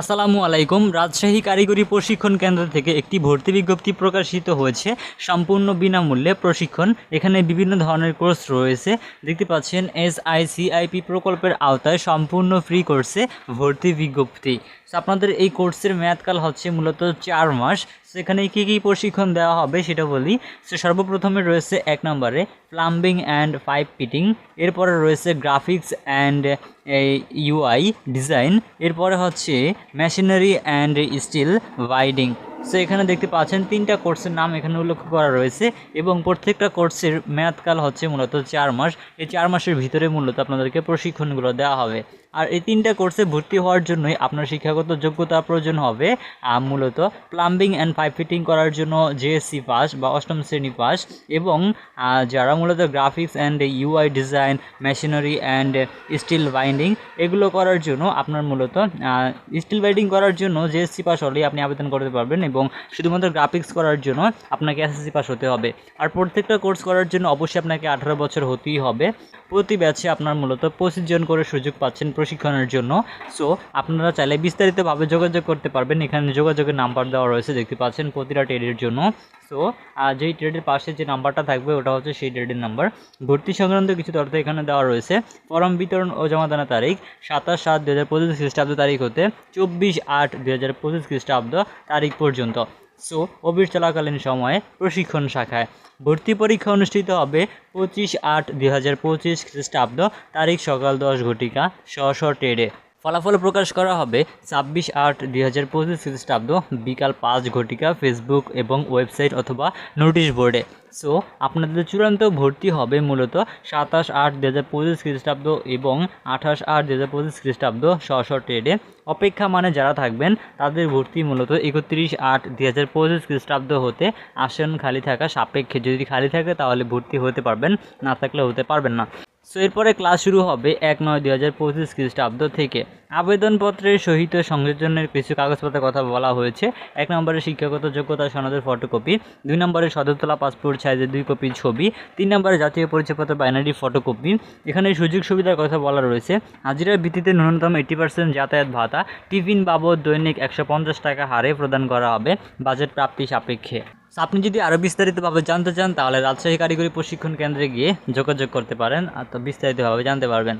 আসসালামু আলাইকুম। রাজশাহী কারিগরি প্রশিক্ষণ কেন্দ্র থেকে একটি ভর্তি বিজ্ঞপ্তি প্রকাশিত হয়েছে। সম্পূর্ণ বিনামূল্যে প্রশিক্ষণ। এখানে বিভিন্ন ধরনের কোর্স রয়েছে। দেখতে পাচ্ছেন এস আইসিআইপি প্রকল্পের আওতায় সম্পূর্ণ ফ্রি কোর্সে ভর্তি বিজ্ঞপ্তি। আপনাদের এই কোর্সের মেয়াদকাল হচ্ছে মূলত চার মাস। সেখানে কী কী প্রশিক্ষণ দেওয়া হবে সেটা বলি। সে সর্বপ্রথমে রয়েছে এক নম্বরে প্লাম্বিং অ্যান্ড পাইপ ফিটিং এরপরে রয়েছে গ্রাফিক্স অ্যান্ড ইউআই ডিজাইন এরপরে হচ্ছে machinery and steel winding so এখানে দেখতে পাচ্ছেন তিনটা কোর্সের নাম এখানে উল্লেখ করা রয়েছে এবং প্রত্যেকটা কোর্সের মেয়াদকাল হচ্ছে মূলত চার মাস। এই চার মাসের ভিতরে মূলত আপনাদেরকে প্রশিক্ষণগুলো দেওয়া হবে। আর এই তিনটা কোর্সে ভর্তি হওয়ার জন্যই আপনার শিক্ষাগত যোগ্যতা প্রয়োজন হবে মূলত প্লাম্বিং অ্যান্ড পাইপ ফিটিং করার জন্য জেএসসি পাস বা অষ্টম শ্রেণি পাস এবং যারা মূলত graphics and UI design machinery and steel binding এগুলো করার জন্য আপনার মূলত স্টিল বাইন্ডিং করার জন্য জেএসসি পাস হলেই আপনি আবেদন করতে পারবেন এবং শুধুমাত্র গ্রাফিক্স করার জন্য আপনাকে এসএসসি পাস হতে হবে। আর প্রত্যেকটা কোর্স করার জন্য অবশ্যই আপনাকে আঠারো বছর হতেই হবে। প্রতি ব্যাচে আপনার মূলত পঁচিশ জন করে সুযোগ পাচ্ছেন প্রশিক্ষণের জন্য। সো আপনারা চাইলে বিস্তারিতভাবে যোগাযোগ করতে পারবেন। এখানে যোগাযোগের নাম্বার দেওয়া রয়েছে, দেখতে পাচ্ছেন, প্রতিটা ট্রেডের জন্য। সো যেই ট্রেডের পাশে যে নাম্বারটা থাকবে, ওটা হচ্ছে সেই ট্রেডের নাম্বার। ভর্তি সংক্রান্ত কিছু তথ্য এখানে দেওয়া রয়েছে। ফর্ম বিতরণ ও জমাদানের তারিখ, সাতাশ সাত দু হাজার পঁচিশ খ্রিস্টাব্দ তারিখ হতে চব্বিশ আট দু হাজার পঁচিশ খ্রিস্টাব্দ তারিখ পর্যন্ত। সো অফিস চলাকালীন সময়ে প্রশিক্ষণ শাখায় ভর্তি পরীক্ষা অনুষ্ঠিত হবে পঁচিশ আট দুই হাজার পঁচিশ খ্রিস্টাব্দ তারিখ সকাল দশ ঘটিকা শ ট্রেডে। ফলাফল প্রকাশ করা হবে ছাব্বিশ আট দুই হাজার পঁচিশ খ্রিস্টাব্দ বিকাল পাঁচ ঘটিকা ফেসবুক এবং ওয়েবসাইট অথবা নোটিশ বোর্ডে। সো আপনাদের চূড়ান্ত ভর্তি হবে মূলত সাতাশ আট দু হাজার পঁচিশ খ্রিস্টাব্দ এবং আঠাশ আট দু হাজার পঁচিশ খ্রিস্টাব্দ স্ব ট্রেডে। অপেক্ষা মানে যারা থাকবেন, তাদের ভর্তি মূলত একত্রিশ আট দু হাজার পঁচিশ খ্রিস্টাব্দ হতে আসন খালি থাকা সাপেক্ষে। যদি খালি থাকে তাহলে ভর্তি হতে পারবেন, না থাকলে হতে পারবেন না। সো এরপরে ক্লাস শুরু হবে এক নয় দুই হাজার পঁচিশ খ্রিস্টাব্দ থেকে। আবেদনপত্রের সহিত সংযোজনের কিছু কাগজপত্রের কথা বলা হয়েছে। এক নম্বরে শিক্ষাগত যোগ্যতা, সনদের ফটোকপি দুই নম্বরে সদরতলা পাসপোর্ট সাইজের দুই কপি ছবি। তিন নম্বরে জাতীয় পরিচয়পত্র বাইনারি ফটোকপি এখানে সুযোগ সুবিধার কথা বলা রয়েছে। হাজিরার ভিত্তিতে ন্যূনতম এইটি পার্সেন্ট যাতায়াত ভাতা। টিফিন বাবদ দৈনিক একশো পঞ্চাশ টাকা হারে প্রদান করা হবে। বাজেট প্রাপ্তি সাপেক্ষে। আপনি যদি আরও বিস্তারিতভাবে জানতে চান, তাহলে রাজশাহী কারিগরি প্রশিক্ষণ কেন্দ্রে গিয়ে যোগাযোগ করতে পারেন। আর তো বিস্তারিতভাবে জানতে পারবেন।